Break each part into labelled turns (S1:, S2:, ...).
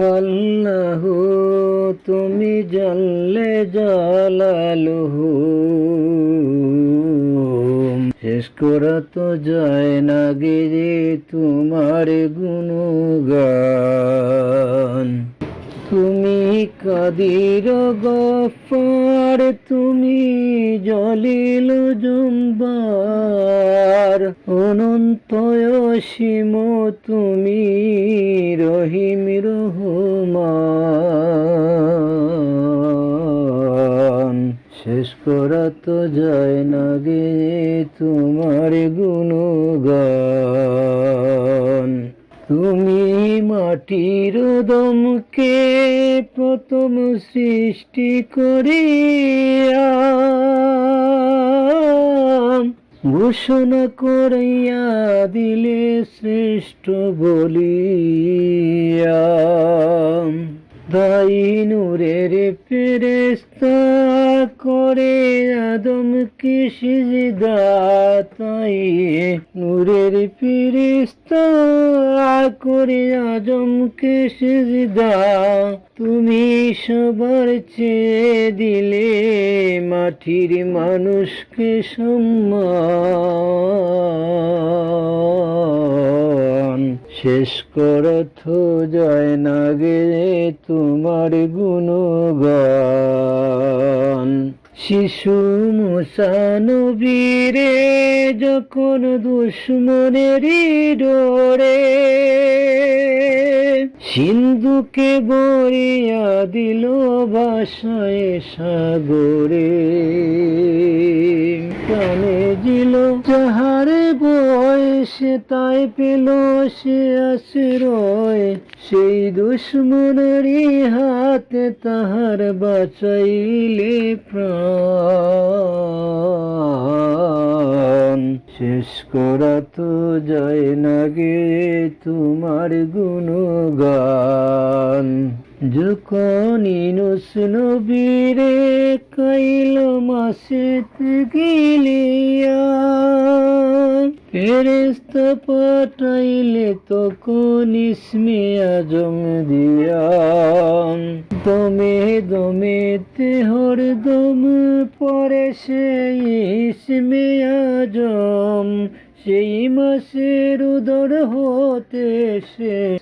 S1: আল্লাহ তুমি জানলে জালালুহু। শেষ করা তো যায় না গিয়ে তোমার গুণগান। কাদির গফার, তুমি জলিল জুম্বার। অনন্ত অসীম, তুমি রহিম রহমান। শেষ করা তো যায় না গে তোমার গুণগান। তুমি মাটির দমকে প্রথম সৃষ্টি করিয়া ঘোষণা করিয়া দিলে শ্রেষ্ঠ বলিয়া দাই নূরের ফেরেস্তা করে আদমকে সিজদা তাই? নূরের ফেরেস্তা করে আদমকে সিজদা? তুমি সবার চেয়ে দিলে মাটির মানুষকে সম্মান। শেষ করথ যায় না গে তোমার গুণগান। শিশু মুসানবীরে যখন দুশ্মনেরই ডোরে সিন্ধুকে গড়িয়া দিল বাসায় সাগরে। প্রাণে দিল যাহারে বয়সে তাই পেল, সে আশ্রয়। সেই দুশ্মনেরই হাতে তাহার বাঁচাইলে প্রাণ। শেষ করা তো যায় না গে তোমার গুণগান। যখন ইনুস কাইল মাসেতে গিলিয়া। ফেরেস্ত পাঠাইলে তখন ইসমে আজম দিয়া। দমে দমেতে হরদম পরে সেই ইসমে আজম। সেই মাসের উদর হতে সে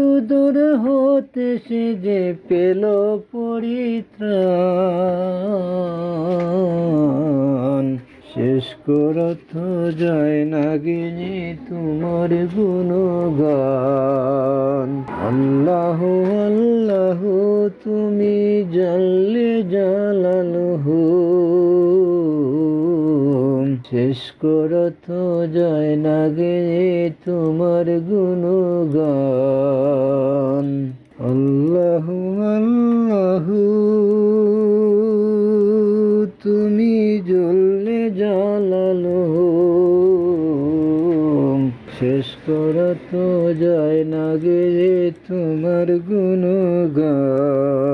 S1: উদর হতে সে যে পেল পরিত্রাণ। শেষ করত যায় না গিয়ে তোমার গুণগান। আল্লাহ আল্লাহ, তুমি জানলে জালালহু শেষ করত যায় না গে তোমার গুণগান। জ্বললে শেষ করা তো যায় না গে তোমার গুণগান।